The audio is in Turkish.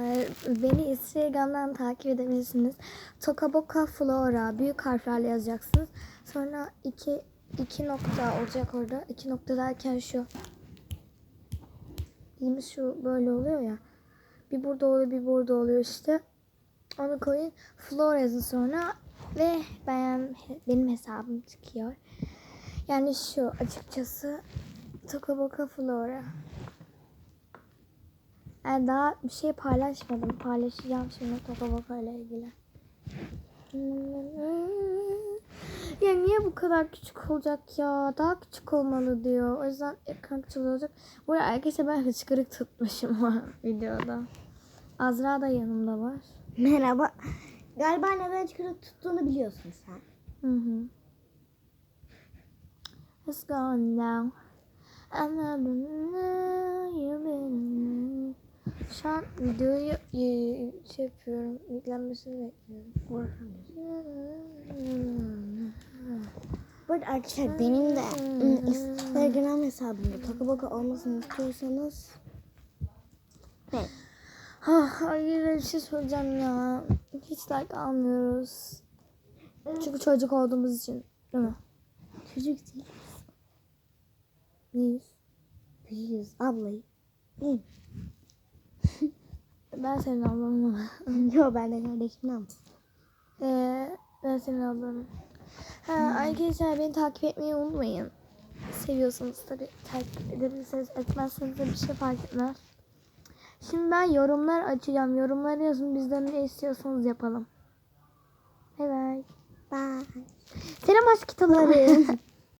Ee, Beni Instagram'dan takip edebilirsiniz. Tokaboka Flora büyük harflerle yazacaksınız. Sonra iki, iki nokta olacak orada. İki nokta derken şu. Dilimiz şu böyle oluyor ya. Bir burada oluyor bir burada oluyor işte. Onu koyun. Flora yazın sonra ve ben benim hesabım çıkıyor. Yani şu açıkçası Tokaboka Flora. Yani daha bir şey paylaşmadım. Paylaşacağım şimdi Tokaboka ile ilgili. Ya niye bu kadar küçük olacak ya? Daha küçük olmalı diyor. O yüzden ekran küçük olacak. Bu arada arkadaşlar ben hıçkırık tutmuşum videoda. Azra da yanımda var. Merhaba. Galiba neden çıkarıp tuttuğunu biliyorsun sen. Hı hı. It's gone now. Şu an videoyu e, şey yapıyorum. Yüklenmesini bekliyorum. Bu arada arkadaşlar benim de ım, Instagram hesabımda Tokaboka olmasını istiyorsanız Evet. Ah, hayır bir şey söyleyeceğim ya. Hiç like almıyoruz. Çünkü çocuk olduğumuz için. Değil mi? Çocuk değil. Neyiz? Büyüğüz. Ablayı. İyi. Ben senin ablanım ama. Yo ben de kardeşimden. Ee, ben senin ablanım. Ha, arkadaşlar beni takip etmeyi unutmayın. Seviyorsanız tabii takip edebilirsiniz. Etmezseniz de bir şey fark etmez. Şimdi ben yorumlar açacağım. Yorumları yazın. Bizden ne istiyorsanız yapalım. Bay bay. Bye. Selam aşk kitapları.